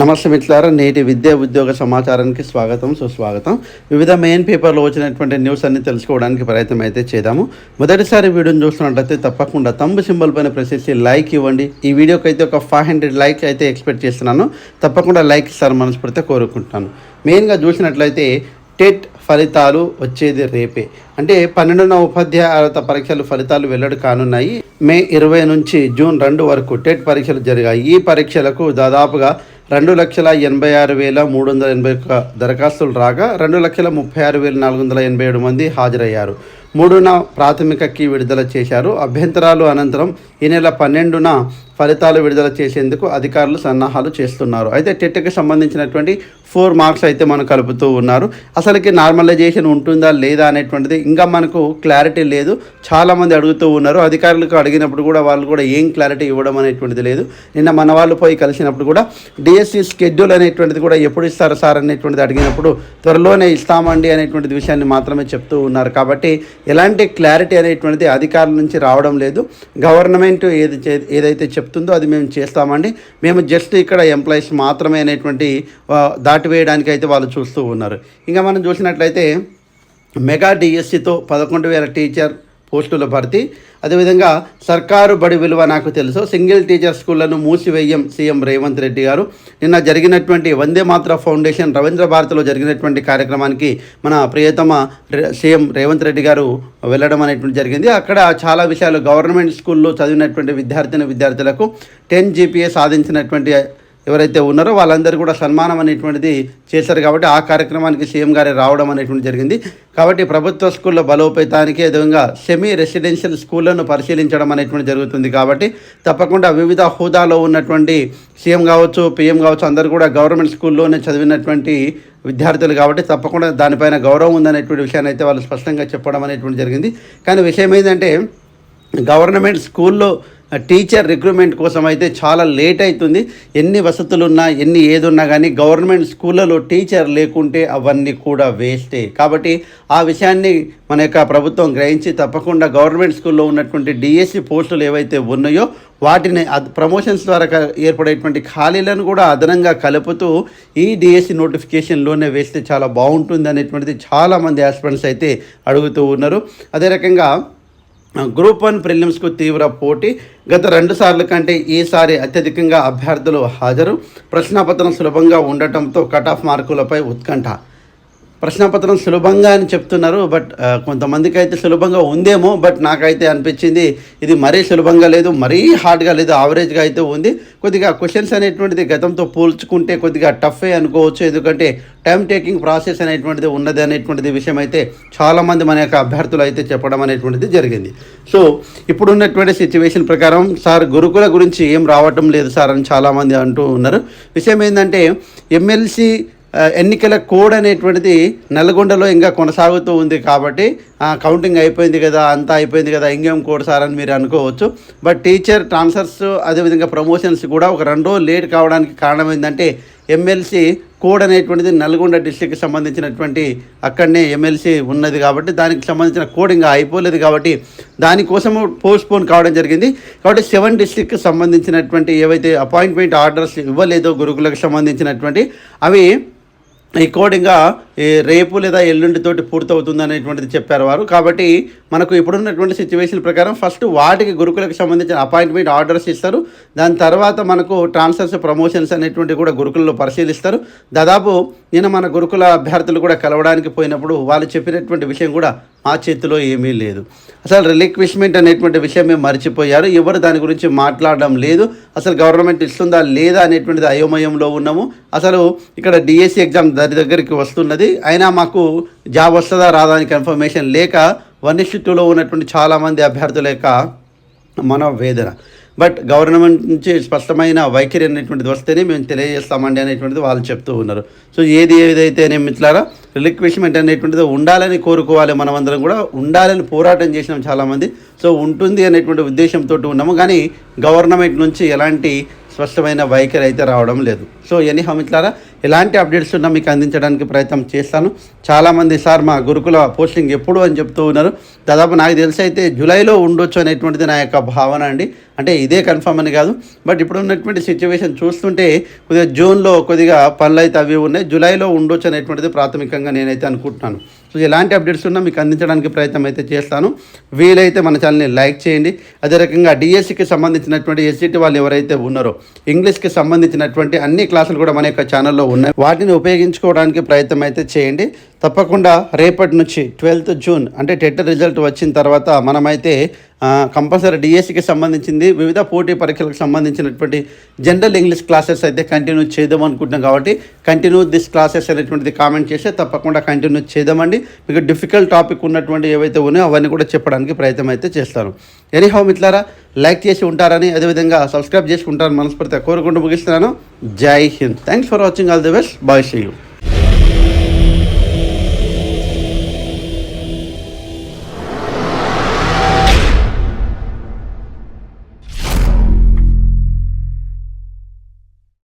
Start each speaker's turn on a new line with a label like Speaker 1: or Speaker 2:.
Speaker 1: నమస్తే మిత్రులారా నేటి విద్యా ఉద్యోగ సమాచారానికి స్వాగతం సుస్వాగతం. వివిధ మెయిన్ పేపర్లో వచ్చినటువంటి న్యూస్ అన్ని తెలుసుకోవడానికి ప్రయత్నం అయితే చేద్దాము. మొదటిసారి వీడియోని చూస్తున్నట్లయితే తప్పకుండా తంబు సింబల్ పైన ప్రెస్ చేసి లైక్ ఇవ్వండి. ఈ వీడియోకి అయితే ఒక ఫైవ్ హండ్రెడ్ లైక్ అయితే ఎక్స్పెక్ట్ చేస్తున్నాను. తప్పకుండా లైక్ ఇస్తారు మనస్ఫూర్తిగా కోరుకుంటున్నాను. మెయిన్గా చూసినట్లయితే టెట్ ఫలితాలు వచ్చేది రేపే. అంటే పన్నెండున ఉపాధ్యాయ పరీక్షలు ఫలితాలు వెల్లడి కానున్నాయి. మే ఇరవై నుంచి జూన్ రెండు వరకు టెట్ పరీక్షలు జరిగాయి. ఈ పరీక్షలకు దాదాపుగా రెండు లక్షల ఎనభై ఆరు వేల మూడు వందల ఎనభై ఒక్క దరఖాస్తులు రాగా రెండు లక్షల ముప్పై ఆరు వేల నాలుగు వందల ఎనభై ఏడు మంది హాజరయ్యారు. మూడున ప్రాథమిక కీ విడుదల చేశారు. అభ్యంతరాలు అనంతరం ఈ నెల పన్నెండున ఫలితాలు విడుదల చేసేందుకు అధికారులు సన్నాహాలు చేస్తున్నారు. అయితే టెట్కి సంబంధించినటువంటి ఫోర్ మార్క్స్ అయితే మనం కలుపుతూ ఉన్నారు. అసలుకి నార్మలైజేషన్ ఉంటుందా లేదా అనేటువంటిది ఇంకా మనకు క్లారిటీ లేదు. చాలామంది అడుగుతూ ఉన్నారు. అధికారులకు అడిగినప్పుడు కూడా వాళ్ళు కూడా ఏం క్లారిటీ ఇవ్వడం అనేటువంటిది లేదు. నిన్న మన వాళ్ళు పోయి కలిసినప్పుడు కూడా డిఎస్సి స్కెడ్యూల్ అనేటువంటిది కూడా ఎప్పుడు ఇస్తారు సార్ అనేటువంటిది అడిగినప్పుడు త్వరలోనే ఇస్తామండి అనేటువంటిది విషయాన్ని మాత్రమే చెప్తూ ఉన్నారు. కాబట్టి ఎలాంటి క్లారిటీ అనేటువంటిది అధికారుల నుంచి రావడం లేదు. గవర్నమెంట్ ఏది ఏదైతే ఏదైతే చెప్తుందో అది మేము చేస్తామండి. మేము జస్ట్ ఇక్కడ ఎంప్లాయీస్ మాత్రమే అనేటువంటి దాటివేయడానికి అయితే వాళ్ళు చూస్తూ ఉన్నారు. ఇంకా మనం చూసినట్లయితే మెగా డిఎస్సితో పదకొండు వేల టీచర్ పోస్టుల భర్తీ. అదేవిధంగా సర్కారు బడి విలువ నాకు తెలుసు. సింగిల్ టీచర్ స్కూళ్ళను మూసివేయం సీఎం రేవంత్ రెడ్డి గారు. నిన్న జరిగినటువంటి వందే మాత్ర ఫౌండేషన్ రవీంద్ర భారతిలో జరిగినటువంటి కార్యక్రమానికి మన ప్రియతమ రే- సీఎం రేవంత్ రెడ్డి గారు వెళ్ళడం అనేటువంటి జరిగింది. అక్కడ చాలా విషయాలు గవర్నమెంట్ స్కూల్లో చదివినటువంటి విద్యార్థిని విద్యార్థులకు టెన్ జీపీఏ సాధించినటువంటి ఎవరైతే ఉన్నారో వాళ్ళందరూ కూడా సన్మానం అనేటువంటిది చేశారు కాబట్టి ఆ కార్యక్రమానికి సీఎం గారే రావడం అనేటువంటి జరిగింది. కాబట్టి ప్రభుత్వ స్కూళ్ళ బలోపేతానికి అదేవిధంగా సెమీ రెసిడెన్షియల్ స్కూళ్ళను పరిశీలించడం అనేటువంటి జరుగుతుంది కాబట్టి తప్పకుండా వివిధ హోదాలో ఉన్నటువంటి సీఎం కావచ్చు పిఎం కావచ్చు అందరూ కూడా గవర్నమెంట్ స్కూల్లోనే చదివినటువంటి విద్యార్థులు కాబట్టి తప్పకుండా దానిపైన గౌరవం ఉందనేటువంటి విషయాన్ని అయితే వాళ్ళు స్పష్టంగా చెప్పడం అనేటువంటి జరిగింది. కానీ విషయం ఏంటంటే గవర్నమెంట్ స్కూల్లో టీచర్ రిక్రూట్మెంట్ కోసం అయితే చాలా లేట్ అవుతుంది ఎన్ని వసతులు ఉన్నా ఎన్ని ఏదున్నా కానీ గవర్నమెంట్ స్కూళ్ళలో టీచర్ లేకుంటే అవన్నీ కూడా వేస్టే కాబట్టి ఆ విషయాన్ని మన యొక్క ప్రభుత్వం గ్రహించి తప్పకుండా గవర్నమెంట్ స్కూల్లో ఉన్నటువంటి డిఎస్సి పోస్టులు ఏవైతే ఉన్నాయో వాటిని ప్రమోషన్స్ ద్వారా ఏర్పడేటువంటి ఖాళీలను కూడా అదనంగా కలుపుతూ ఈ డిఎస్సి నోటిఫికేషన్లోనే వేస్తే చాలా బాగుంటుంది అనేటువంటిది చాలామంది ఆస్పిరెంట్స్ అయితే అడుగుతూ ఉన్నారు. అదే రకంగా గ్రూప్ వన్ ప్రిలిమ్స్కు తీవ్ర పోటీ. గత రెండు సార్ల కంటే ఈసారి అత్యధికంగా అభ్యర్థులు హాజరు. ప్రశ్నాపత్రం సులభంగా ఉండటంతో కట్ ఆఫ్ మార్కులపై ఉత్కంఠ. ప్రశ్నపత్రం సులభంగా అని చెప్తున్నారు బట్ కొంతమందికి అయితే సులభంగా ఉందేమో బట్ నాకైతే అనిపించింది ఇది మరీ సులభంగా లేదు మరీ హార్డ్గా లేదు యావరేజ్గా అయితే ఉంది. కొద్దిగా క్వశ్చన్స్ అనేటువంటిది గతంతో పోల్చుకుంటే కొద్దిగా టఫే అనుకోవచ్చు ఎందుకంటే టైం టేకింగ్ ప్రాసెస్ అనేటువంటిది ఉన్నది అనేటువంటిది విషయం అయితే చాలామంది మన యొక్క అభ్యర్థులు అయితే చెప్పడం అనేటువంటిది జరిగింది. సో ఇప్పుడున్నటువంటి సిచ్యువేషన్ ప్రకారం సార్ గురుకుల గురించి ఏం రావటం లేదు సార్ అని చాలామంది అంటూ ఉన్నారు. విషయం ఏంటంటే ఎమ్మెల్సీ ఎన్నికల కోడ్ అనేటువంటిది నల్గొండలో ఇంకా కొనసాగుతూ ఉంది కాబట్టి కౌంటింగ్ అయిపోయింది కదా అంతా అయిపోయింది కదా ఇంకేం కోడ్ సార్ అని మీరు అనుకోవచ్చు. బట్ టీచర్ ట్రాన్స్ఫర్స్ అదేవిధంగా ప్రమోషన్స్ కూడా ఒక రెండు రోజులు లేట్ కావడానికి కారణం ఏంటంటే ఎమ్మెల్సీ కోడ్ అనేటువంటిది నల్గొండ డిస్టిక్కి సంబంధించినటువంటి అక్కడనే ఎమ్మెల్సీ ఉన్నది కాబట్టి దానికి సంబంధించిన కోడ్ ఇంకా అయిపోలేదు కాబట్టి దానికోసము పోస్ట్పోన్ కావడం జరిగింది. కాబట్టి సెవెన్ డిస్టిక్కి సంబంధించినటువంటి ఏవైతే అపాయింట్మెంట్ ఆర్డర్స్ ఇవ్వలేదో గురుకులకు సంబంధించినటువంటి అవి ఈ కోడ్ ఇంకా రేపు లేదా ఎల్లుండితోటి పూర్తవుతుంది అనేటువంటిది చెప్పారు వారు. కాబట్టి మనకు ఇప్పుడున్నటువంటి సిచ్యువేషన్ ప్రకారం ఫస్ట్ వాటికి గురుకులకు సంబంధించిన అపాయింట్మెంట్ ఆర్డర్స్ ఇస్తారు. దాని తర్వాత మనకు ట్రాన్స్ఫర్స్ ప్రమోషన్స్ అనేటువంటి కూడా గురుకులలో పరిశీలిస్తారు. దాదాపు నేను మన గురుకుల అభ్యర్థులు కూడా కలవడానికి పోయినప్పుడు వాళ్ళు చెప్పినటువంటి విషయం కూడా మా చేతిలో ఏమీ లేదు. అసలు రిలిక్విష్మెంట్ అనేటువంటి విషయం మేము మర్చిపోయారు? ఎవరు దాని గురించి మాట్లాడడం లేదు? అసలు గవర్నమెంట్ ఇస్తుందా లేదా అనేటువంటిది అయోమయంలో ఉన్నాము. అసలు ఇక్కడ డిఎస్సి ఎగ్జామ్ దాని దగ్గరికి వస్తున్నది. అయినా మాకు జాబ్ వస్తుందా రాదా అని కన్ఫర్మేషన్ లేక వన్ ఇష్యూ టూలో ఉన్నటువంటి చాలామంది అభ్యర్థుల యొక్క మనోవేదన. బట్ గవర్నమెంట్ నుంచి స్పష్టమైన వైఖరి అనేటువంటిది వస్తేనే మేము తెలియజేస్తామండి అనేటువంటిది వాళ్ళు చెప్తూ ఉన్నారు. సో ఏది ఏదైతేనే మిత్రులారా రిలిక్విష్మెంట్ అనేటువంటిది ఉండాలని కోరుకోవాలి మనమందరం కూడా ఉండాలని పోరాటం చేసినాం చాలామంది. సో ఉంటుంది అనేటువంటి ఉద్దేశంతో ఉన్నాము కానీ గవర్నమెంట్ నుంచి ఎలాంటి స్పష్టమైన వైఖరి అయితే రావడం లేదు. సో ఎనీ మిత్రులారా ఎలాంటి అప్డేట్స్ ఉన్నా మీకు అందించడానికి ప్రయత్నం చేస్తాను. చాలామంది సార్ మా గురుకుల పోస్టింగ్ ఎప్పుడు? అని చెప్తూ ఉన్నారు. దాదాపు నాకు తెలిసి అయితే జూలైలో ఉండొచ్చు అనేటువంటిది నా యొక్క భావన అండి. అంటే ఇదే కన్ఫర్మ్ అని కాదు. బట్ ఇప్పుడు ఉన్నటువంటి సిచ్యువేషన్ చూస్తుంటే కొద్దిగా జూన్లో కొద్దిగా పనులు అయితే అవి ఉన్నాయి. జూలైలో ఉండొచ్చు అనేటువంటిది ప్రాథమికంగా నేనైతే అనుకుంటున్నాను. సో ఎలాంటి అప్డేట్స్ ఉన్నా మీకు అందించడానికి ప్రయత్నం అయితే చేస్తాను. వీలైతే మన ఛానల్ని లైక్ చేయండి. అదే రకంగా డిఎస్సికి సంబంధించినటువంటి ఎస్సిటి వాళ్ళు ఎవరైతే ఉన్నారో ఇంగ్లీష్కి సంబంధించినటువంటి అన్ని క్లాసులు కూడా మన యొక్క ఛానల్లో ఉన్నాయి వాటిని ఉపయోగించుకోవడానికి ప్రయత్నం అయితే చేయండి. తప్పకుండా రేపటి నుంచి ట్వెల్త్ జూన్ అంటే టెట్ రిజల్ట్ వచ్చిన తర్వాత మనమైతే కంపల్సరీ డిఎస్సికి సంబంధించింది వివిధ పోటీ పరీక్షలకు సంబంధించినటువంటి జనరల్ ఇంగ్లీష్ క్లాసెస్ అయితే కంటిన్యూ చేద్దాం అనుకుంటున్నాం కాబట్టి కంటిన్యూ దిస్ క్లాసెస్ అనేటువంటిది కామెంట్ చేస్తే తప్పకుండా కంటిన్యూ చేద్దామండి. మీకు డిఫికల్ట్ టాపిక్ ఉన్నటువంటి ఏవైతే ఉన్నాయో అవన్నీ కూడా చెప్పడానికి ప్రయత్నం అయితే చేస్తాను. ఎనీహౌ మిత్లారా లైక్ చేసి ఉంటారని అదేవిధంగా సబ్స్క్రైబ్ చేసుకుంటారని మనస్ఫూర్తిగా కోరుకుంటూ ముగిస్తున్నాను. జై Hind. Thanks for watching all the best bye see you